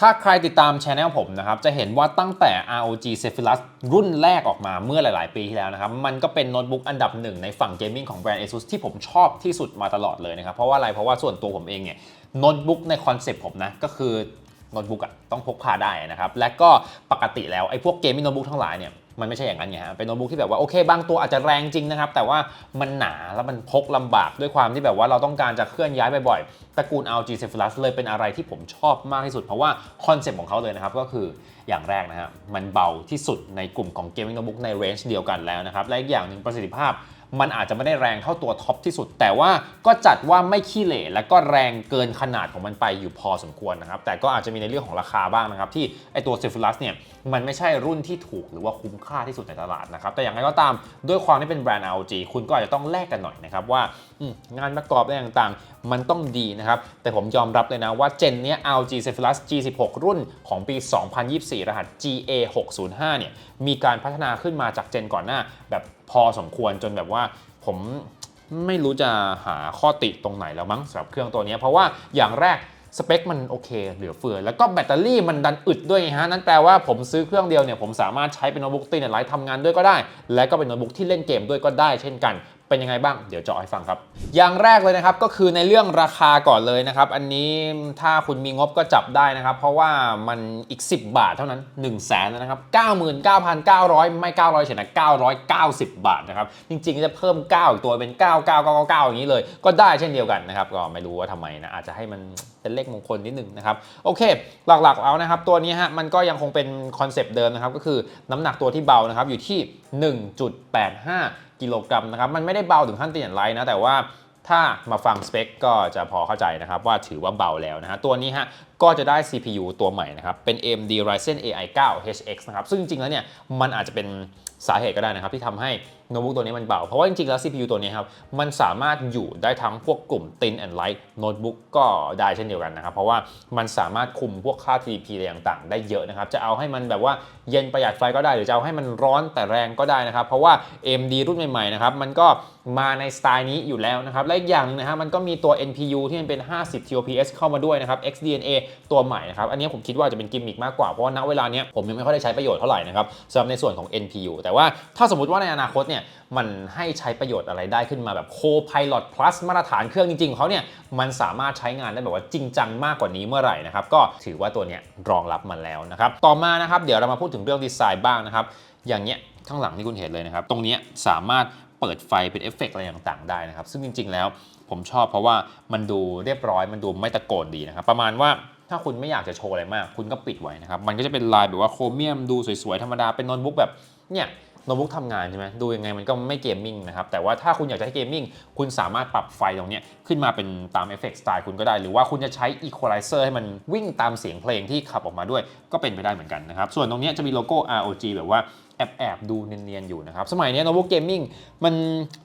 ถ้าใครติดตามช anel ผมนะครับ จะเห็นว่าตั้งแต่ ROG Zephyrus รุ่นแรกออกมาเมื่อหลาย ๆ ปีที่แล้วนะครับ มันก็เป็นโน้ตบุ๊กอันดับหนึ่งในฝั่งเกมมิ่งของแบรนด์ ASUS ที่ผมชอบที่สุดมาตลอดเลยนะครับ เพราะว่าอะไร เพราะว่าส่วนตัวผมเองเนี่ยโน้ตบุ๊กในคอนเซปต์ผมนะ ก็คือโน้ตบุ๊กอะต้องพกพาได้นะครับ และก็ปกติแล้วไอ้พวกเกมมิ่งโน้ตบุ๊กทั้งหลายเนี่ย มันไม่ใช่อย่างนั้นไงฮะเป็นโน้ตบุ๊กที่แบบว่าโอเคบางตัวอาจจะแรงจริงนะครับ แต่ว่ามันหนาแล้วมันพกลำบากด้วยความที่แบบว่าเราต้องการจะเคลื่อนย้ายบ่อยๆตระกูล LG Zephyrus เลยเป็นอะไรที่ผมชอบมากที่สุด เพราะว่าคอนเซ็ปต์ของเขาเลยนะครับ ก็คืออย่างแรกนะฮะมันเบาที่สุดในกลุ่มของเกมมิ่งโน้ตบุ๊กในเรนจ์เดียวกันแล้วนะครับและอีกอย่างหนึ่งประสิทธิภาพ มันอาจจะไม่ได้แรงเท่าตัวท็อปที่สุด แต่ว่าก็จัดว่าไม่ขี้เหร่และก็แรงเกินขนาดของมันไปอยู่พอสมควรนะครับ แต่ก็อาจจะมีในเรื่องของราคาบ้างนะครับ ที่ไอตัว z e p h y r u s เนี่ยมันไม่ใช่รุ่นที่ถูกหรือว่าคุ้มค่าที่สุดในตลาดนะครับ แต่อย่างไรก็ตามด้วยความที่เป็นแบรนด์ ROG คุณก็อาจจะต้องแลกกันหน่อยนะครับว่างานประกอบอะไรต่างๆ มันต้องดีนะครับ แต่ผมยอมรับเลยนะว่าเจนเนี้ย ROG Zephyrus G16 รุ่นของปี 2024 รหัส GA605 เนี่ยมีการพัฒนาขึ้นมาจากเจนก่อนหน้าแบบ พอสมควรจนแบบว่าผมไม่รู้จะหาข้อติตรงไหนแล้วมั้งสำหรับเครื่องตัวนี้เพราะว่าอย่างแรกสเปคมันโอเคเหลือเฟือ แล้วก็แบตเตอรี่มันดันอึดด้วยฮะ นั่นแปลว่าผมซื้อเครื่องเดียวเนี่ยผมสามารถใช้เป็นโน้ตบุ๊กตีนไลท์ทำงานด้วยก็ได้ และก็เป็นโน้ตบุ๊กที่เล่นเกมด้วยก็ได้เช่นกัน เป็นยังไงบ้างเดี๋ยวเจาะให้ฟังครับ อย่างแรกเลยนะครับก็คือในเรื่องราคาก่อนเลยนะครับ อันนี้ถ้าคุณมีงบก็จับได้นะครับ เพราะว่ามันอีก 10 บาทเท่านั้น 1 0 0 0 0แสนแล้วนะครับ 99,900 ไม่ 900เฉยนะ990 บาทนะครับ จริงๆ จะเพิ่ม 9 อีกตัวเป็น 9999 อย่างนี้เลย ก็ได้เช่นเดียวกันนะครับ ก็ไม่รู้ว่าทำไมนะอาจจะให้มัน เป็นเลขมงคลนิดหนึ่งนะครับโอเค หลักๆเอานะครับ ตัวนี้ฮะมันก็ยังคงเป็นคอนเซปต์เดิมนะครับ ก็คือน้ำหนักตัวที่เบานะครับอยู่ที่ 1.85 กิโลกรัมนะครับมันไม่ได้เบาถึงขั้นตีนไลน์นะแต่ว่าถ้ามาฟังสเปคก็จะพอเข้าใจนะครับว่าถือว่าเบาแล้วนะฮะตัวนี้ฮะก็จะได้ CPU ตัวใหม่นะครับ เป็น AMD Ryzen AI 9 HX นะครับ ซึ่งจริงๆ แล้วเนี่ย มันอาจจะเป็นสาเหตุก็ได้นะครับ ที่ทำให้โน้ตบุ๊กตัวนี้มันเบา เพราะว่าจริงๆ แล้ว CPU ตัวนี้ครับ มันสามารถอยู่ได้ทั้งพวกกลุ่ม Thin and Light Notebook ก็ได้เช่นเดียวกันนะครับ เพราะว่ามันสามารถคุมพวกค่า TDP อะไรต่างๆ ได้เยอะนะครับ จะเอาให้มันแบบว่าเย็นประหยัดไฟก็ได้ หรือจะเอาให้มันร้อนแต่แรงก็ได้นะครับ เพราะว่า AMD รุ่นใหม่ๆ นะครับ มันก็มาในสไตล์นี้อยู่แล้วนะครับ และอีกอย่างนึงนะฮะ มันก็มีตัว NPU ที่มันเป็น 50 TOPS เข้ามาด้วยนะครับ XDNA ตัวใหม่นะครับ อันนี้ผมคิดว่าจะเป็นกิมมิคมากกว่า เพราะว่าณเวลาเนี้ยผมยังไม่ค่อยได้ใช้ประโยชน์เท่าไหร่นะครับสำหรับในส่วนของ NPU แต่ว่าถ้าสมมติว่าในอนาคตเนี่ยมันให้ใช้ประโยชน์อะไรได้ขึ้นมาแบบ Co-Pilot Plus มาตรฐานเครื่องจริงๆของเขาเนี่ยมันสามารถใช้งานได้แบบว่าจริงจังมากกว่านี้เมื่อไหร่นะครับก็ถือว่าตัวเนี้ยรองรับมันแล้วนะครับต่อมานะครับเดี๋ยวเรามาพูดถึงเรื่องดีไซน์บ้างนะครับอย่างเนี้ยข้างหลังที่คุณเห็นเลยนะครับ ตรงเนี้ยสามารถเปิดไฟเป็นเอฟเฟกต์อะไรต่างๆ ได้นะครับ ซึ่งจริง ๆ แล้วผมชอบเพราะว่ามันดูเรียบร้อย มันดูไม่ตะโกนดีนะครับ ประมาณว่า ถ้าคุณไม่อยากจะโชว์อะไรมาก คุณก็ปิดไว้นะครับ มันก็จะเป็นลายแบบว่าโครเมียมดูสวยๆ ธรรมดา เป็นโน้ตบุ๊กแบบ เนี่ยโน้ตบุ๊กทำงานใช่ไหมดูยังไงมันก็ไม่เกมมิ่งนะครับ แต่ว่าถ้าคุณอยากจะให้เกมมิ่ง คุณสามารถปรับไฟตรงนี้ขึ้นมาเป็นตามเอฟเฟกต์สไตล์คุณก็ได้ หรือว่าคุณจะใช้อีควอไลเซอร์ให้มันวิ่งตามเสียงเพลงที่ขับออกมาด้วย ก็เป็นไปได้เหมือนกันนะครับ ส่วนตรงนี้จะมีโลโก้ ROG แบบว่าแอบแอบๆดูเนียนๆอยู่นะครับ สมัยนี้โน้ตบุ๊กเกมมิ่งมัน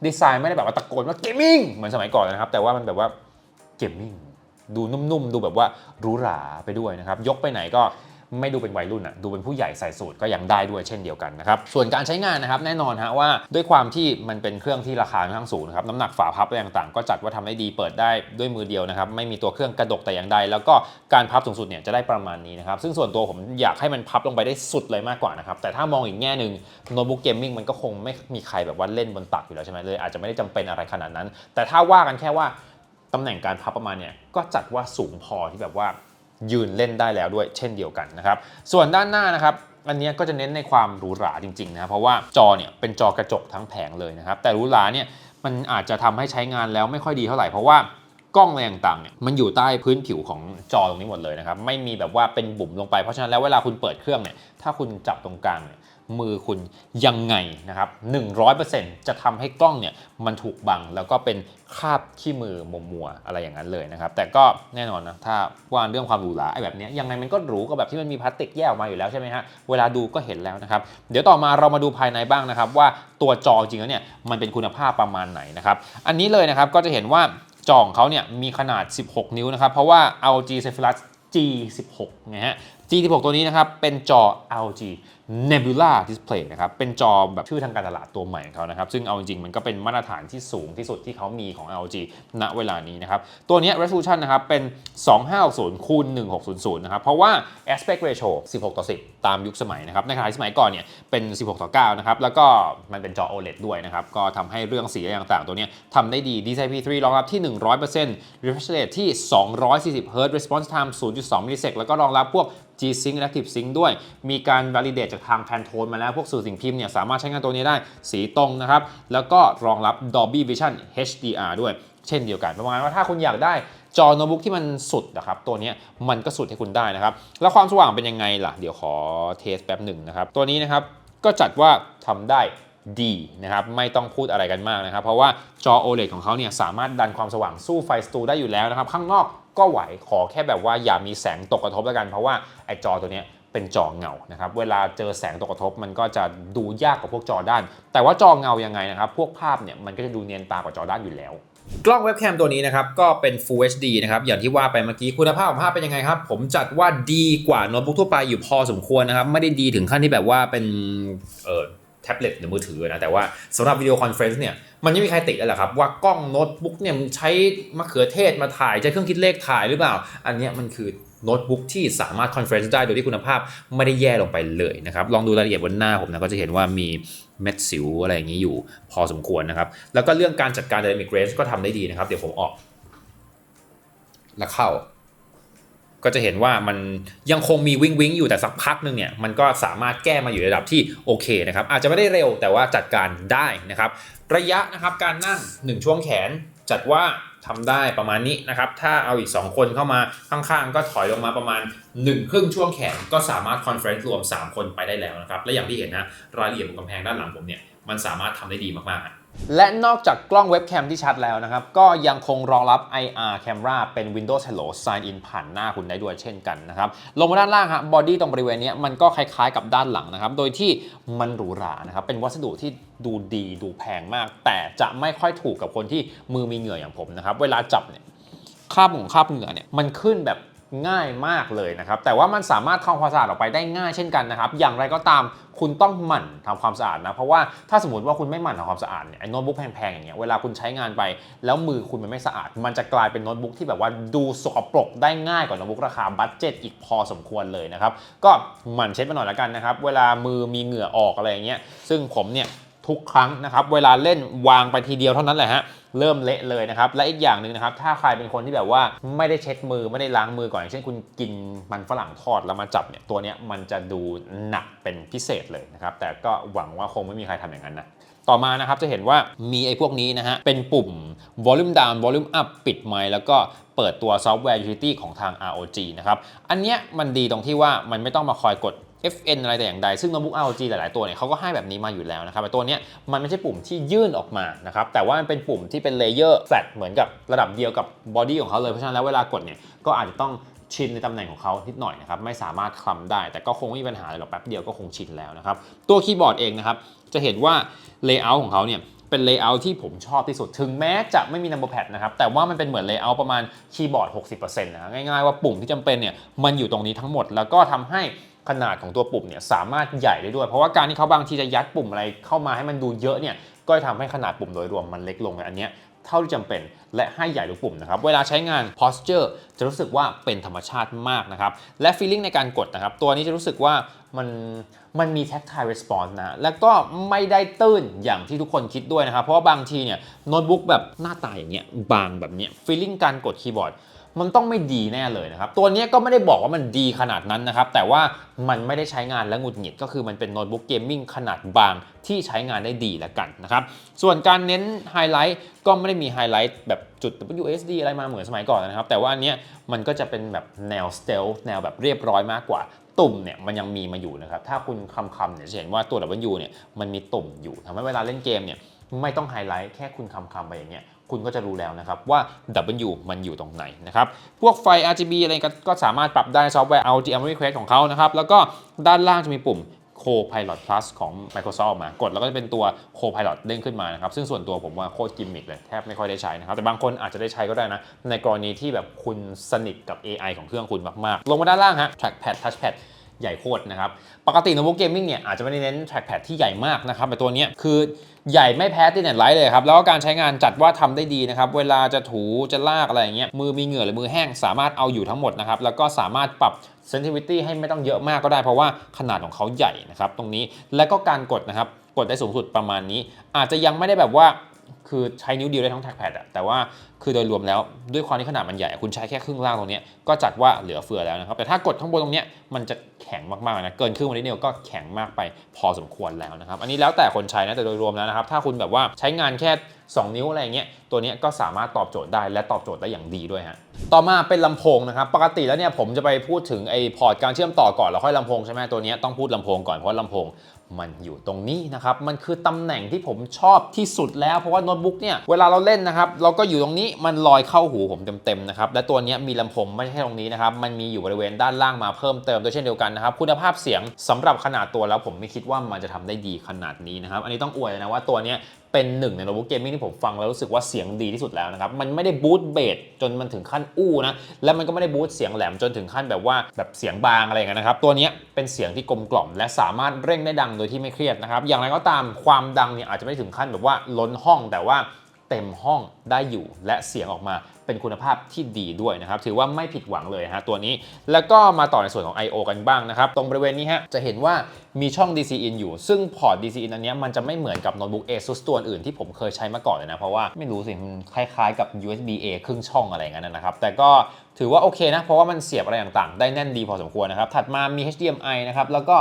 ดีไซน์ไม่ได้แบบว่าตะโกนว่าเกมมิ่งเหมือนสมัยก่อนนะครับ แต่ว่ามันแบบว่าเกมมิ่ง ดูนุ่มๆ ดูแบบว่าหรูหราไปด้วยนะครับ ยกไปไหนก็ไม่ดูเป็นวัยรุ่นอะดูเป็นผู้ใหญ่ใส่สูตรก็ยังได้ด้วยเช่นเดียวกันนะครับส่วนการใช้งานนะครับแน่นอนฮะว่าด้วยความที่มันเป็นเครื่องที่ราคาค่อนข้างสูงนะครับน้ำหนักฝาพับอะไรต่างๆ ก็จัดว่าทำได้ดีเปิดได้ด้วยมือเดียวนะครับไม่มีตัวเครื่องกระดกแต่อย่างใด แล้วก็การพับสูงสุดเนี่ยจะได้ประมาณนี้นะครับซึ่งส่วนตัวผมอยากให้มันพับลงไปได้สุดเลยมากกว่านะครับแต่ถ้ามองอีกแง่หนึ่งโน้ตบุ๊กเกมมิ่งมันก็คงไม่มีใครแบบว่าเล่นบนตักอยู่แล้วใช่ไหมเลยอาจจะไม่ได้จำเป็นอะไรขนาดนั้น แต่ถ้าว่ากันแค่ว่า ตำแหน่งการพับประมาณเนี่ยก็จัดว่าสูงพอที่แบบว่ายืนเล่นได้แล้วด้วยเช่นเดียวกันนะครับ ส่วนด้านหน้านะครับอันนี้ก็จะเน้นในความหรูหราจริงๆนะครับเพราะว่าจอเนี่ยเป็นจอกระจกทั้งแผงเลยนะครับ แต่หรูหราเนี่ยมันอาจจะทำให้ใช้งานแล้วไม่ค่อยดีเท่าไหร่เพราะว่า กล้องอะไรต่างๆเนี่ยมันอยู่ใต้พื้นผิวของจอตรงนี้หมดเลยนะครับ ไม่มีแบบว่าเป็นบุ๋มลงไปเพราะฉะนั้นแล้วเวลาคุณเปิดเครื่องเนี่ยถ้าคุณจับตรงกลางเนี่ยมือคุณยังไงนะครับ100%จะทำให้กล้องเนี่ยมันถูกบัง แล้วก็เป็นคาบขี้มือมัวมัวๆอะไรอย่างนั้นเลยนะครับ แต่ก็แน่นอนนะถ้าว่าเรื่องความหรูหราไอ้แบบนี้ยังไงมันก็หรูก็แบบที่มันมีพลาสติกแยกออกมาอยู่แล้วใช่ไหมฮะเวลาดูก็เห็นแล้วนะครับ เดี๋ยวต่อมาเรามาดูภายในบ้างนะครับ ว่าตัวจอจริงแล้วเนี่ยมันเป็นคุณภาพประมาณไหนนะครับ อันนี้เลยนะครับก็จะเห็นว่า จอของเขาเนี่ยมีขนาด 16 นิ้วนะครับ เพราะว่า LG Zephyrus G16 นะฮะ G16 ตัวนี้นะครับ เป็นจอ LG Nebula Display นะครับเป็นจอแบบชื่อทางการตลาดตัวใหม่ของเขานะครับซึ่งเอาจริงๆ มันก็เป็นมาตรฐานที่สูงที่สุดที่เขามีของ LG ณเวลานี้นะครับตัวนี้ resolution นะครับเป็น 2560คูณ1600นะครับเพราะว่า aspect ratio 16 ต่อ 10 ตามยุคสมัยนะครับในขณะที่สมัยก่อนเนี่ยเป็น 16 ต่อ 9 นะครับแล้วก็มันเป็นจอ OLED ด้วยนะครับก็ทำให้เรื่องสีอะไรต่างๆ ตัวนี้ทำได้ดี DCI-P3 รองรับที่ 100% refresh rate ที่ 240 Hz response time 0.2มิลลิเซกแล้วก็รองรับพวก G-Sync Active Sync ด้วย มีการ validate จากทาง Pantone มาแล้ว พวกสื่อสิ่งพิมพ์เนี่ยสามารถใช้งานตัวนี้ได้สีตรงนะครับ แล้วก็รองรับ Dolby Vision HDR ด้วยเช่นเดียวกัน ประมาณว่าถ้าคุณอยากได้จอโน้ตบุ๊กที่มันสุดนะครับ ตัวนี้มันก็สุดให้คุณได้นะครับ แล้วความสว่างเป็นยังไงล่ะ เดี๋ยวขอเทสแป๊บหนึ่งนะครับ ตัวนี้นะครับก็จัดว่าทำได้ดีนะครับ ไม่ต้องพูดอะไรกันมากนะครับ เพราะว่าจอ OLED ของเขาเนี่ยสามารถดันความสว่างสู้ไฟสตูได้อยู่แล้วนะครับ ข้างนอก ก็ไหวขอแค่แบบว่าอย่ามีแสงตกกระทบแล้วกัน เพราะว่าไอจอตัวเนี้ยเป็นจอเงานะครับเวลาเจอแสงตกกระทบมันก็จะดูยากกว่าพวกจอด้าน แต่ว่าจอเงายังไงนะครับพวกภาพเนี่ยมันก็จะดูเนียนตากว่าจอด้านอยู่แล้ว กล้องเว็บแคมตัวนี้นะครับก็เป็น Full HD นะครับอย่างที่ว่าไปเมื่อกี้คุณภาพของภาพเป็นยังไงครับ ผมจัดว่าดีกว่าโน้ตบุ๊กทั่วไปอยู่พอสมควรนะครับไม่ได้ดีถึงขั้นที่แบบว่าเป็นเออ ท็บเล็ตหรือมือถือนะแต่ว่าสำหรับวิดีโอคอนเฟรนซ์เนี่ยมันไม่มีใครติดแล้วหละครับ ว่ากล้องโน้ตบุ๊กเนี่ยมันใช้มะเขือเทศมาถ่ายใช้เครื่องคิดเลขถ่ายหรือเปล่า อันนี้มันคือโน้ตบุ๊กที่สามารถคอนเฟรนซ์ได้โดยที่คุณภาพไม่ได้แย่ลงไปเลยนะครับ ลองดูรายละเอียดบนหน้าผมนะก็จะเห็นว่ามีเม็ดสิวอะไรอย่างนี้อยู่พอสมควรนะครับ แล้วก็เรื่องการจัดการ dynamic range ก็ทำได้ดีนะครับ เดี๋ยวผมออก แล้วเข้า ก็จะเห็นว่ามันยังคงมีวิงวิงอยู่แต่สักพักหนึงเนี่ยมันก็สามารถแก้มาอยู่ในระดับที่โอเคนะครับอาจจะไม่ได้เร็วแต่ว่าจัดการได้นะครับระยะนะครับการนั่ง 1 ช่วงแขนจัดว่าทำได้ประมาณนี้นะครับถ้าเอาอีก 2 คนเข้ามาข้างๆ ก็ถอยลงมาประมาณ 1 ครึ่งช่วงแขนก็สามารถคอนเฟรนซ์รวม 3 คนไปได้แล้วนะครับและอย่างที่เห็นนะรายละเอียดบนกำแพงด้านหลังผมเนี่ยมันสามารถทำได้ดีมากๆ และนอกจากกล้องเว็บแคมที่ชัดแล้วนะครับ ก็ยังคงรองรับ IR Camera เป็น Windows Hello Sign In ผ่านหน้าคุณได้ด้วยเช่นกันนะครับ ลงมาด้านล่างครับบอดี้ตรงบริเวณนี้มันก็คล้ายๆกับด้านหลังนะครับ โดยที่มันหรูหรานะครับ เป็นวัสดุที่ดูดีดูแพงมาก แต่จะไม่ค่อยถูกกับคนที่มือมีเหงื่ออย่างผมนะครับ เวลาจับเนี่ยคาบของคาบเหงื่อเนี่ยมันขึ้นแบบ ง่ายมากเลยนะครับ แต่ว่ามันสามารถทำความสะอาดออกไปได้ง่ายเช่นกันนะครับ อย่างไรก็ตามคุณต้องหมั่นทำความสะอาดนะ เพราะว่าถ้าสมมติว่าคุณไม่หมั่นทำความสะอาดเนี่ยไอ้โน้ตบุ๊กแพงๆอย่างเงี้ยเวลาคุณใช้งานไป แล้วมือคุณมันไม่สะอาด มันจะกลายเป็นโน้ตบุ๊กที่แบบว่าดูสกปรกได้ง่ายกว่าโน้ตบุ๊กราคาบัตเจ็ตอีกพอสมควรเลยนะครับก็หมั่นเช็ดมาหน่อยละกันนะครับเวลามือมีเหงื่อออกอะไรอย่างเงี้ยซึ่งผมเนี่ย ทุกครั้งนะครับ เวลาเล่นวางไปทีเดียวเท่านั้นแหละฮะ เริ่มเละเลยนะครับ และอีกอย่างหนึ่งนะครับ ถ้าใครเป็นคนที่แบบว่าไม่ได้เช็ดมือไม่ได้ล้างมือก่อนอย่างเช่นคุณกินมันฝรั่งทอดแล้วมาจับเนี่ยตัวเนี้ยมันจะดูหนักเป็นพิเศษเลยนะครับ แต่ก็หวังว่าคงไม่มีใครทำอย่างนั้นนะต่อมานะครับจะเห็นว่ามีไอ้พวกนี้นะฮะ เป็นปุ่ม volume down volume up ปิดไมค์แล้วก็เปิดตัวซอฟต์แวร์ utility ของทาง ROG นะครับ อันเนี้ยมันดีตรงที่ว่ามันไม่ต้องมาคอยกด FN อะไรแต่อย่างใด ซึ่งโน้ตบุ๊ก ROG หลาย ๆ ตัวเนี่ยเขาก็ให้แบบนี้มาอยู่แล้วนะครับแต่ตัวนี้มันไม่ใช่ปุ่มที่ยื่นออกมานะครับ แต่ว่ามันเป็นปุ่มที่เป็นเลเยอร์แฟลตเหมือนกับระดับเดียวกับบอดี้ของเขาเลย เพราะฉะนั้นแล้วเวลากดเนี่ยก็อาจจะต้องชินในตำแหน่งของเขานิดหน่อยนะครับ ไม่สามารถคลำได้ แต่ก็คงไม่มีปัญหาหรอกแป๊บเดียวก็คงชินแล้วนะครับ ตัวคีย์บอร์ดเองนะครับ จะเห็นว่าเลเยอร์ของเขาเนี่ยเป็นเลเยอร์ที่ผมชอบที่สุด ถึงแม้จะไม่มี number pad นะครับ แต่ว่ามันเป็นเหมือนเลเยอร์ประมาณคีย์บอร์ด 60%นะง่ายๆว่าปุ่มที่จำเป็นเนี่ยมันอยู่ตรงนี้ทั้งหมด แล้วก็ทำให้ ขนาดของตัวปุ่มเนี่ยสามารถใหญ่ได้ด้วย เพราะว่าการที่เขาบางทีจะยัดปุ่มอะไรเข้ามาให้มันดูเยอะเนี่ยก็จะทำให้ขนาดปุ่มโดยรวมมันเล็กลงในอันเนี้ยเท่าที่จำเป็นและให้ใหญ่ทุกปุ่มนะครับ เวลาใช้งาน posture จะรู้สึกว่าเป็นธรรมชาติมากนะครับ และ feeling ในการกดนะครับ ตัวนี้จะรู้สึกว่ามันมันมี tactile response นะ แล้วก็ไม่ได้ตื้นอย่างที่ทุกคนคิดด้วยนะครับ เพราะว่าบางทีเนี่ยโน้ตบุ๊กแบบหน้าตาอย่างเงี้ยบางแบบเนี้ย feeling การกดคีย์บอร์ด มันต้องไม่ดีแน่เลยนะครับ ตัวนี้ก็ไม่ได้บอกว่ามันดีขนาดนั้นนะครับ แต่ว่ามันไม่ได้ใช้งานและหงุดหงิด ก็คือมันเป็นโน้ตบุ๊กเกมมิ่งขนาดบางที่ใช้งานได้ดีแล้วกันนะครับ ส่วนการเน้นไฮไลท์ก็ไม่ได้มีไฮไลท์แบบจุด WSD อะไรมาเหมือนสมัยก่อนนะครับ แต่ว่าอันเนี้ยมันก็จะเป็นแบบแนวสเตลแนวแบบเรียบร้อยมากกว่าตุ่มเนี่ยมันยังมีมาอยู่นะครับ ถ้าคุณคำคำเนี่ยจะเห็นว่าตัว W เนี่ยมันมีตุ่มอยู่ทำให้เวลาเล่นเกมเนี่ยไม่ต้องไฮไลท์แค่คุณคำคำไปอย่างเงี้ย คุณก็จะรู้แล้วนะครับว่า W มันอยู่ตรงไหนนะครับ พวกไฟ RGB อะไรก็ก็สามารถปรับได้ในซอฟต์แวร์ ROG Memory Quest ของเขานะครับ แล้วก็ด้านล่างจะมีปุ่ม Copilot Plus ของ Microsoft มากดแล้วก็จะเป็นตัว Copilot เด้งขึ้นมานะครับ ซึ่งส่วนตัวผมว่าโคตรกิมมิกเลยแทบไม่ค่อยได้ใช้นะครับ แต่บางคนอาจจะได้ใช้ก็ได้นะ ในกรณีที่แบบคุณสนิทกับ AI ของเครื่องคุณมากๆ ลงมาด้านล่างฮะ Trackpad Touchpad ใหญ่โคตรนะครับ ปกติโน้ตบุ๊กเกมมิ่งเนี่ยอาจจะไม่ได้เน้น trackpad ที่ใหญ่มากนะครับแต่ตัวนี้คือใหญ่ไม่แพ้ที่เน็ตไลท์เลยครับ แล้วก็การใช้งานจัดว่าทำได้ดีนะครับ เวลาจะถูจะลากอะไรอย่างเงี้ยมือมีเหงื่อหรือมือแห้งสามารถเอาอยู่ทั้งหมดนะครับ แล้วก็สามารถปรับ sensitivity ให้ไม่ต้องเยอะมากก็ได้เพราะว่าขนาดของเขาใหญ่นะครับตรงนี้และก็การกดนะครับกดได้สูงสุดประมาณนี้ อาจจะยังไม่ได้แบบว่า คือใช้นิ้วเดียวได้ทั้งแท็กแพดอะแต่ว่าคือโดยรวมแล้วด้วยความที่ขนาดมันใหญ่คุณใช้แค่ครึ่งล่างตรงนี้ก็จัดว่าเหลือเฟือแล้วนะครับแต่ถ้ากดข้างบนตรงนี้มันจะแข็งมากๆนะเกินครึ่งวันิดเดียวก็แข็งมากไปพอสมควรแล้วนะครับอันนี้แล้วแต่คนใช้นะแต่โดยรวมแล้วนะครับถ้าคุณแบบว่าใช้งานแค่ 2 นิ้วอะไรเงี้ยตัวนี้ก็สามารถตอบโจทย์ได้และตอบโจทย์ได้อย่างดีด้วยฮะ ต่อมาเป็นลำโพงนะครับ ปกติแล้วเนี่ยผมจะไปพูดถึงไอ้พอร์ตการเชื่อมต่อก่อนแล้วค่อยลำโพงใช่ไหมตัวนี้ต้องพูดลำโพงก่อนเพราะลำโพงมันอยู่ตรงนี้นะครับ มันคือตำแหน่งที่ผมชอบที่สุดแล้ว เพราะว่าโน้ตบุ๊กเนี่ย เวลาเราเล่นนะครับ เราก็อยู่ตรงนี้ มันลอยเข้าหูผมเต็มๆนะครับ และตัวนี้มีลำโพงไม่ใช่ตรงนี้นะครับ มันมีอยู่บริเวณด้านล่างมาเพิ่มเติมด้วยเช่นเดียวกันนะครับ คุณภาพเสียงสำหรับขนาดตัวแล้วผมไม่คิดว่ามันจะทำได้ดีขนาดนี้นะครับ อันนี้ต้องอวยเลยนะว่าตัวเนี้ย เป็นหนึ่งในโน้ตบุ๊กเกมมิ่งที่ผมฟังแล้วรู้สึกว่าเสียงดีที่สุดแล้วนะครับ มันไม่ได้บูตเบสจนมันถึงขั้นอู้นะ และมันก็ไม่ได้บูตเสียงแหลมจนถึงขั้นแบบว่าแบบเสียงบางอะไรเงี้ยนะครับ ตัวนี้เป็นเสียงที่กลมกล่อม และสามารถเร่งได้ดังโดยที่ไม่เครียดนะครับ อย่างไรก็ตามความดังเนี่ยอาจจะไม่ถึงขั้นแบบว่าล้นห้องแต่ว่า เต็มห้องได้อยู่และเสียงออกมาเป็นคุณภาพที่ดีด้วยนะครับถือว่าไม่ผิดหวังเลยฮะตัวนี้ แล้วก็มาต่อในส่วนของ I/O กันบ้างนะครับ ตรงบริเวณนี้ฮะจะเห็นว่ามีช่อง DC in อยู่ ซึ่งพอร์ต DC in อันนี้มันจะไม่เหมือนกับโน้ตบุ๊ก ASUS ตัวอื่นที่ผมเคยใช้มาก่อนเลยนะ เพราะว่าไม่รู้สิมันคล้ายๆกับ USB A ครึ่งช่องอะไรอย่างนั้นนะครับ แต่ก็ถือว่าโอเคนะ เพราะว่ามันเสียบอะไรต่างๆ ได้แน่นดีพอสมควรนะครับถัดมามี HDMI นะครับแล้วก็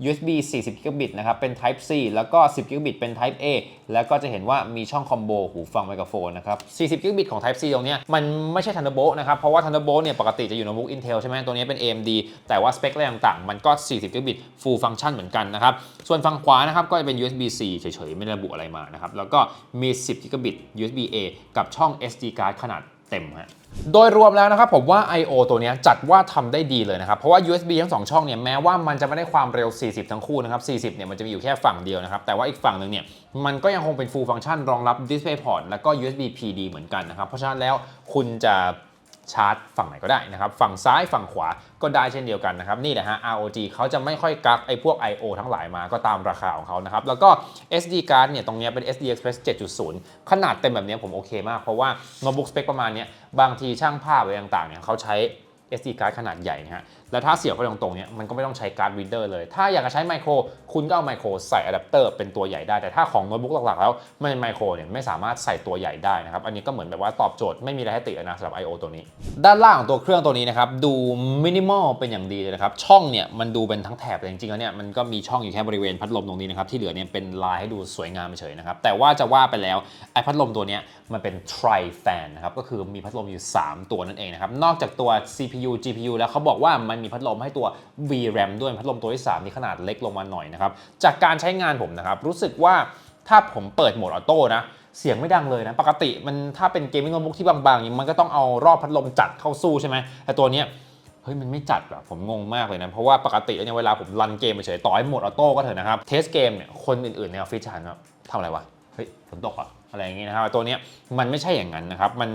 USB 40 Gigabit นะครับ เป็น Type C แล้วก็ 10 Gigabit เป็น Type A แล้วก็จะเห็นว่ามีช่องคอมโบหูฟังไมโครโฟนนะครับ 40 Gigabit ของ Type C ตรงนี้มันไม่ใช่ Thunderbolt นะครับ เพราะว่า Thunderbolt เนี่ยปกติจะอยู่ในบุ๊ก Intel ใช่ไหมตัวนี้เป็น AMD แต่ว่าสเปคอะไรต่างๆ มันก็ 40 Gigabit Full Function เหมือนกันนะครับ ส่วนฝั่งขวานะครับก็จะเป็น USB C เฉยๆ ไม่ได้ระบุอะไรมานะครับ แล้วก็มี 10 Gigabit USB A กับช่อง SD card ขนาด เต็มฮะโดยรวมแล้วนะครับผมว่า I/O ตัวนี้จัดว่าทำได้ดีเลยนะครับ เพราะว่า USB ทั้ง 2 ช่องเนี่ยแม้ว่ามันจะไม่ได้ความเร็ว 40 ทั้งคู่นะครับ 40 เนี่ยมันจะมีอยู่แค่ฝั่งเดียวนะครับ แต่ว่าอีกฝั่งหนึ่งเนี่ยมันก็ยังคงเป็น full function รองรับ DisplayPort แล้วก็ USB PD เหมือนกันนะครับ เพราะฉะนั้นแล้วคุณจะ ชาร์จฝั่งไหนก็ได้นะครับ ฝั่งซ้ายฝั่งขวาก็ได้เช่นเดียวกันนะครับ นี่แหละฮะ ROG เขาจะไม่ค่อยกักไอ้พวก I/O ทั้งหลายมาก็ตามราคาของเขานะครับ แล้วก็ SD card เนี่ยตรงนี้เป็น SD Express 7.0 ขนาดเต็มแบบนี้ผมโอเคมาก เพราะว่าโน้ตบุ๊กสเปคประมาณนี้บางทีช่างภาพอะไรต่างๆเนี่ยเขาใช้ SD card ขนาดใหญ่นะฮะ แล้วถ้าเสียบไปตรงๆเนี่ยมันก็ไม่ต้องใช้การ์ดรีดเดอร์เลย ถ้าอยากจะใช้ไมโครคุณก็เอาไมโครใส่อะแดปเตอร์เป็นตัวใหญ่ได้ แต่ถ้าของโน้ตบุ๊กหลักๆแล้วไม่เป็นไมโครเนี่ยไม่สามารถใส่ตัวใหญ่ได้นะครับ อันนี้ก็เหมือนแบบว่าตอบโจทย์ไม่มีอะไรให้ติเลยนะสำหรับ I/O ตัวนี้ ด้านล่างของตัวเครื่องตัวนี้นะครับดูมินิมอลเป็นอย่างดีเลยนะครับช่องเนี่ยมันดูเป็นทั้งแถบแต่จริงๆแล้วเนี่ยมันก็มีช่องอยู่แค่บริเวณพัดลมตรงนี้นะครับที่เหลือเนี่ยเป็นลายให้ดูสวยงามเฉยๆนะครับแต่ว่าจะว่าไปแล้วไอ้พัดลมตัวเนี้ยมันเป็น tri fan นะครับก็คือมีพัดลมอยู่ 3 ตัวนั่นเองนะครับนอกจากตัว CPU GPU แล้วเขาบอกว่ามันมีพัดลมให้ตัว VRAM ด้วยพัดลมตัวที่ 3 นี่ขนาดเล็กลงมาหน่อยนะครับ จากการใช้งานผมนะครับ รู้สึกว่าถ้าผมเปิดโหมดออโต้นะเสียงไม่ดังเลยนะ ปกติมันถ้าเป็นเกมมิ่งโน้ตบุ๊กที่บางๆอย่างมันก็ต้องเอารอบพัดลมจัดเข้าสู้ใช่ไหมแต่ตัวเนี้ยเฮ้ยมันไม่จัดอะผมงงมากเลยนะ เพราะว่าปกติแล้วเนี่ยเวลาผมรันเกมเฉยๆต่อให้โหมดออโต้ก็เถอะนะครับ เทสเกมเนี่ยคนอื่นๆในออฟฟิศฉันแบบทำอะไรวะ เฮ้ยฝนตกอะ อะไรอย่างงี้นะครับตัวนี้มันไม่ใช่อย่างนั้นนะครับมัน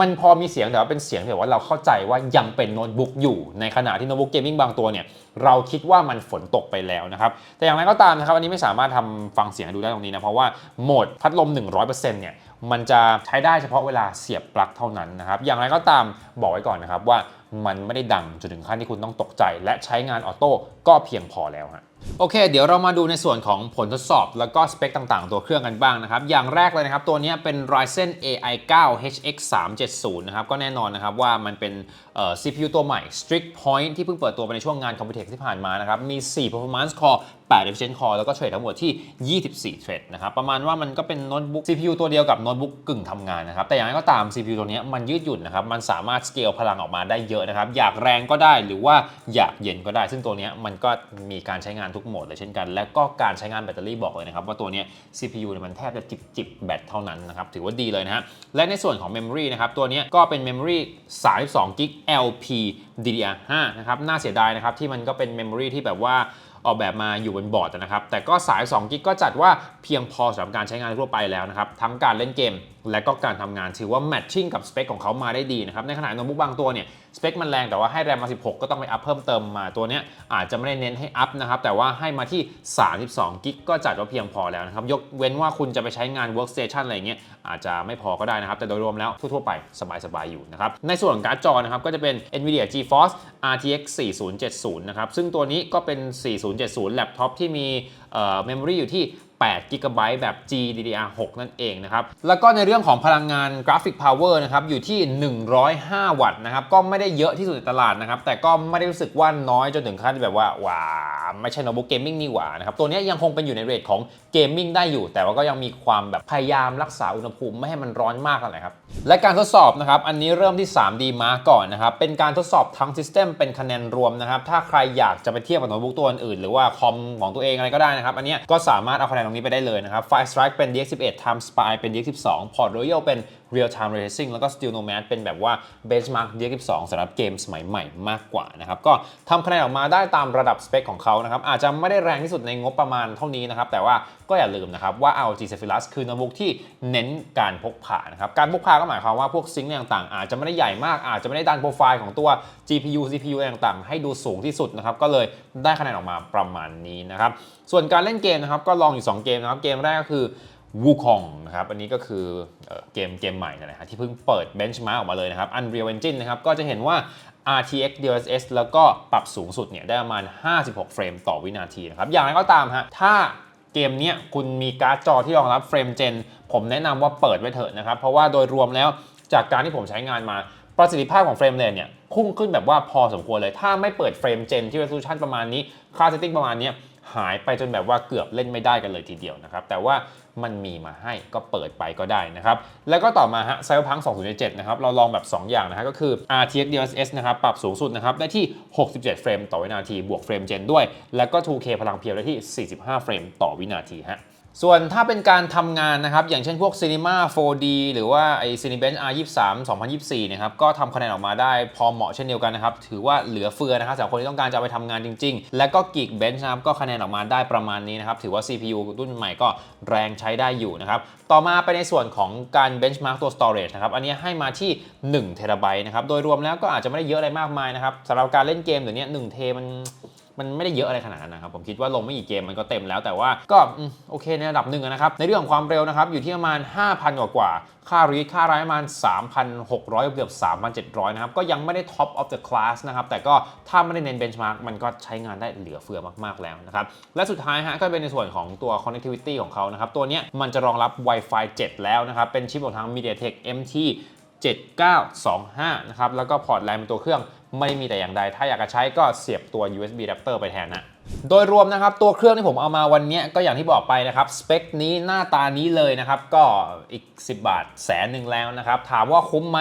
มันพอมีเสียงแต่ว่าเป็นเสียงแบบว่าเราเข้าใจว่ายังเป็นโน้ตบุ๊กอยู่ในขณะที่โน้ตบุ๊กเกมมิ่งบางตัวเนี่ยเราคิดว่ามันฝนตกไปแล้วนะครับแต่อย่างไรก็ตามนะครับอันนี้ไม่สามารถทำฟังเสียงดูได้ตรงนี้นะเพราะว่าโหมดพัดลม 100%เนี่ยมันจะใช้ได้เฉพาะเวลาเสียบปลั๊กเท่านั้นนะครับอย่างไรก็ตามบอกไว้ก่อนนะครับว่ามันไม่ได้ดังจนถึงขั้นที่คุณต้องตกใจ และใช้งานออโต้ก็เพียงพอแล้วฮะ โอเค เดี๋ยวเรามาดูในส่วนของผลทดสอบแล้วก็สเปคต่างๆ ตัวเครื่องกันบ้างนะครับ อย่างแรกเลยนะครับ ตัวนี้เป็น Ryzen AI 9 HX 370นะครับ ก็แน่นอนนะครับว่ามันเป็น CPU ตัวใหม่ Strict Point ที่เพิ่งเปิดตัวไปในช่วงงาน Computex ที่ผ่านมานะครับ มี 4 Performance Core 8 Efficient Core แล้วก็เทรดทั้งหมดที่ 24 เทรดนะครับ ประมาณว่ามันก็เป็นโน้ตบุ๊ก CPU ตัวเดียวกับโน้ตบุ๊กกึ่งทำงานนะครับ แต่อย่างไรก็ตาม CPU ตัวนี้มันยืดหยุ่นนะครับ มันสามารถสเกลพลังออกมาได้เยอะนะครับ อยากแรงก็ได้หรือว่าอยากเย็นก็ได้ ซึ่งตัวนี้มันก็มีการใช้งานทุกโหมดเลยเช่นกัน และก็การใช้งานแบตเตอรี่บอกเลยนะครับว่าตัวนี้ CPU เนี่ยมันแทบจะจิบจิบแบตเท่านั้นนะครับถือว่าดีเลยนะฮะและในส่วนของ Memory นะครับตัวนี้ก็เป็น Memory 32 g b LP DDR5 นะครับน่าเสียดายนะครับที่มันก็เป็น Memory ที่แบบว่าออกแบบมาอยู่บนบอร์ดนะครับแต่ก็สาย2กิกก็จัดว่าเพียงพอสำหรับการใช้งานทั่วไปแล้วนะครับทั้งการเล่นเกม และก็การทำงานถือว่าแมทชิ่งกับสเปคของเขามาได้ดีนะครับ ในขณะโน้ตบุ๊กบางตัวเนี่ยสเปคมันแรงแต่ว่าให้แรมมา 16 ก็ต้องไปอัพเพิ่มเติมมาตัวเนี้ยอาจจะไม่ได้เน้นให้อัพนะครับ แต่ว่าให้มาที่ 32กิกก็จัดว่าเพียงพอแล้วนะครับ ยกเว้นว่าคุณจะไปใช้งาน workstation อะไรเงี้ยอาจจะไม่พอก็ได้นะครับ แต่โดยรวมแล้วทั่วๆไปสบายๆอยู่นะครับในส่วนของการ์ดจอนะครับก็จะเป็น NVIDIA GeForce RTX 4070 นะครับซึ่งตัวนี้ก็เป็น 4070แล็ปท็อปที่มีเมมโมรีอยู่ที่ 8 g b แบบ GDDR6 นั่นเองนะครับ แล้วก็ในเรื่องของพลังงานกราฟิกพาวเวอร์นะครับอยู่ที่ 105 วัตต์นะครับ ก็ไม่ได้เยอะที่สุดในตลาดนะครับ แต่ก็ไม่ได้รู้สึกว่าน้อยจนถึงขั้นแบบว่าว้าไม่ใช่โน้ตบุ๊กเกมมิ่งนี่หว่านะครับ ตัวนี้ยังคงเป็นอยู่ในเรทของเกมมิ่งได้อยู่ แต่ว่าก็ยังมีความแบบพยายามรักษาอุณหภูมิไม่ให้มันร้อนมากนั่นะครับ และการทดสอบนะครับ อันนี้เริ่มที่ 3D Mark ก่อนนะครับ เป็นการทดสอบทั้ง System เป็นคะแนนรวมนะครับ ถ้าใครอยากจะไปเทียบกับโน้ตบุ๊กตัวอื่นหรือว่าคอมของตัวเองอะไรก็ได้นะครับ อันนี้ก็สามารถเอาคะแนนตรงนี้ไปได้เลยนะครับ Fire Strike เป็น DX11 Time Spy เป็น DX12 Port Royal เป็น Real Time Racing แล้วก็ Still Nomad เป็นแบบว่า Benchmark DX12 สำหรับเกมสมัยใหม่มากกว่านะครับ ก็ทำคะแนนออกมาได้ตามระดับสเปคของเขานะครับ อาจจะไม่ได้แรงที่สุดในงบประมาณเท่านี้นะครับ แต่ว่าก็อย่าลืมนะครับว่า ROG Zephyrus คือโน้ตบุ๊กที่เน้นการพกพานะครับ การพกพาก็หมายความว่าพวกซิงค์ต่างๆ อาจจะไม่ได้ใหญ่มาก อาจจะไม่ได้ดันโปรไฟล์ของตัว GPU CPU ต่างๆ ให้ดูสูงที่สุดนะครับ ก็เลยได้คะแนนออกมาประมาณนี้นะครับ ส่วนการเล่นเกมนะครับก็ลองอยู่ 2 เกมนะครับ เกมแรกก็คือ วูคองนะครับ อันนี้ก็คือเกมเกมใหม่นะฮะที่เพิ่งเปิดเบนช์มาร์กออกมาเลยนะครับ Unreal Engine นะครับ ก็จะเห็นว่า RTX DLSS แล้วก็ปรับสูงสุดเนี่ยได้ประมาณ 56 เฟรมต่อวินาทีนะครับ อย่างไรก็ตามฮะ ถ้าเกมเนี้ยคุณมีการ์ดจอที่รองรับเฟรมเจน ผมแนะนำว่าเปิดไว้เถอะนะครับ เพราะว่าโดยรวมแล้วจากการที่ผมใช้งานมาประสิทธิภาพของเฟรมเรทเนี่ยพุ่งขึ้นแบบว่าพอสมควรเลย ถ้าไม่เปิดเฟรมเจนที่ resolution ประมาณนี้ค่า setting ประมาณนี้หายไปจนแบบว่าเกือบเล่นไม่ได้กันเลยทีเดียวนะครับ แต่ว่า มันมีมาให้ก็เปิดไปก็ได้นะครับ แล้วก็ต่อมาฮะ Cyberpunk 2077 นะครับ เราลองแบบ 2 อย่างนะฮะก็คือ RTX DLSS นะครับ ปรับสูงสุดนะครับ ได้ที่ 67 เฟรมต่อวินาที บวกเฟรมเจนด้วย แล้วก็ 2K พลังเพียวได้ที่ 45 เฟรมต่อวินาทีฮะ ส่วนถ้าเป็นการทำงานนะครับ อย่างเช่นพวก Cinema 4D หรือว่าไอ้ Cinebench R23 2024 นะครับ ก็ทำคะแนนออกมาได้พอเหมาะเช่นเดียวกันนะครับ ถือว่าเหลือเฟือนะครับสำหรับคนที่ต้องการจะไปทำงานจริง ๆ และก็ Geekbench นะครับ ก็คะแนนออกมาได้ประมาณนี้นะครับ ถือว่า CPU รุ่นใหม่ก็แรงใช้ได้อยู่นะครับ ต่อมาไปในส่วนของการ benchmark ตัว storage นะครับ อันนี้ให้มาที่1 t b นะครับ โดยรวมแล้วก็อาจจะไม่ได้เยอะอะไรมากมายนะครับสำหรับการเล่นเกมเดี๋ยวนี้1 t มัน มันไม่ได้เยอะอะไรขนาดนั้นนะครับผมคิดว่าลงไม่กี่เกมมันก็เต็มแล้วแต่ว่าก็โอเคในระดับหนึ่งนะครับในเรื่องของความเร็วนะครับอยู่ที่ประมาณ 5,000 กว่ากว่าค่า read ค่า write ประมาณ 3,600 เกือบ 3,700 นะครับ ก็ยังไม่ได้ top of the class นะครับ แต่ก็ถ้าไม่ได้เน้น benchmark มันก็ใช้งานได้เหลือเฟือมากๆแล้วนะครับ และสุดท้ายฮะก็เป็นในส่วนของตัว connectivity ของเขานะครับ ตัวเนี้ยมันจะรองรับ Wi-Fi 7 แล้วนะครับ เป็นชิปของทาง MediaTek MT 7925 นะครับ แล้วก็พอร์ตแลนเป็นตัวเครื่อง ไม่มีแต่อย่างใด ถ้าอยากจะใช้ก็เสียบตัว USB adapter ไปแทนนะ โดยรวมนะครับ ตัวเครื่องที่ผมเอามาวันนี้ก็อย่างที่บอกไปนะครับ สเปคนี้หน้าตานี้เลยนะครับ ก็อีก 10 บาทแสนหนึ่งแล้วนะครับ ถามว่าคุ้มไหม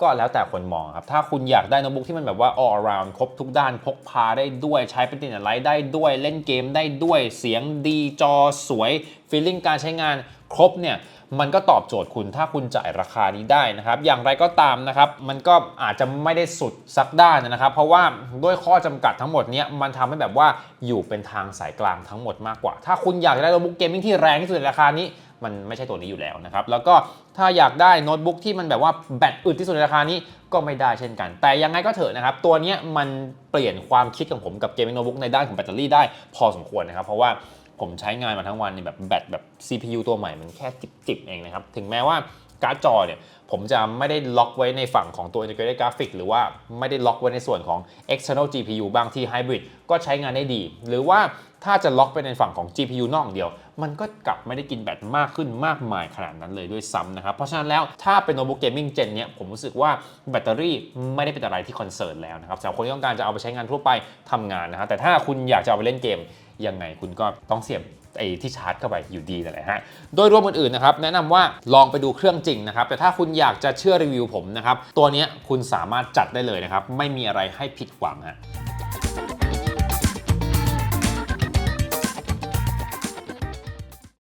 ก็แล้วแต่คนมองครับ ถ้าคุณอยากได้โน้ตบุ๊กที่มันแบบว่า all around ครบทุกด้านพกพาได้ด้วยใช้เป็นตินอะไรได้ด้วยเล่นเกมได้ด้วยเสียงดีจอสวยฟีลลิ่งการใช้งานครบเนี่ย มันก็ตอบโจทย์คุณถ้าคุณจ่ายราคานี้ได้นะครับ อย่างไรก็ตามนะครับ มันก็อาจจะไม่ได้สุดสักด้านนะครับ เพราะว่าด้วยข้อจำกัดทั้งหมดเนี้ยมันทำให้แบบว่าอยู่เป็นทางสายกลางทั้งหมดมากกว่า ถ้าคุณอยากได้โน้ตบุ๊กเกมมิ่งที่แรงที่สุดในราคานี้มันไม่ใช่ตัวนี้อยู่แล้วนะครับ แล้วก็ถ้าอยากได้โน้ตบุ๊กที่มันแบบว่าแบตอึดที่สุดในราคานี้ก็ไม่ได้เช่นกัน แต่ยังไงก็เถอะนะครับ ตัวนี้มันเปลี่ยนความคิดของผมกับเกมมิ่งโน้ตบุ๊กในด้านของแบตเตอรี่ได้พอสมควรนะครับ เพราะว่า ผมใช้งานมาทั้งวันเนี่ยแบบแบตแบบ CPU ตัวใหม่มันแค่จิบๆเองนะครับ ถึงแม้ว่าการ์ดจอเนี่ยผมจะไม่ได้ล็อกไว้ในฝั่งของตัว Integrated Graphic หรือว่าไม่ได้ล็อกไว้ในส่วนของ External GPU บางที่ Hybrid ก็ใช้งานได้ดี หรือว่าถ้าจะล็อกไปในฝั่งของ GPU นอกอย่างเดียว มันก็กลับไม่ได้กินแบตมากขึ้นมากมายขนาดนั้นเลยด้วยซ้ำนะครับ เพราะฉะนั้นแล้วถ้าเป็นโน้ตบุ๊กเกมมิ่งเจนเนี้ยผมรู้สึกว่าแบตเตอรี่ไม่ได้เป็นอะไรที่คอนเซิร์นแล้วนะครับสำหรับคนที่ต้องการจะเอาไปใช้งานทั่วไปทำงานนะครับแต่ถ้าคุณอยากจะเอาไปเล่นเกม ยังไงคุณก็ต้องเสียบไอ้ที่ชาร์จเข้าไปอยู่ดีนั่นแหละฮะ โดยรวมอื่นๆนะครับแนะนำว่าลองไปดูเครื่องจริงนะครับ แต่ถ้าคุณอยากจะเชื่อรีวิวผมนะครับ ตัวนี้คุณสามารถจัดได้เลยนะครับ ไม่มีอะไรให้ผิดหวังฮะ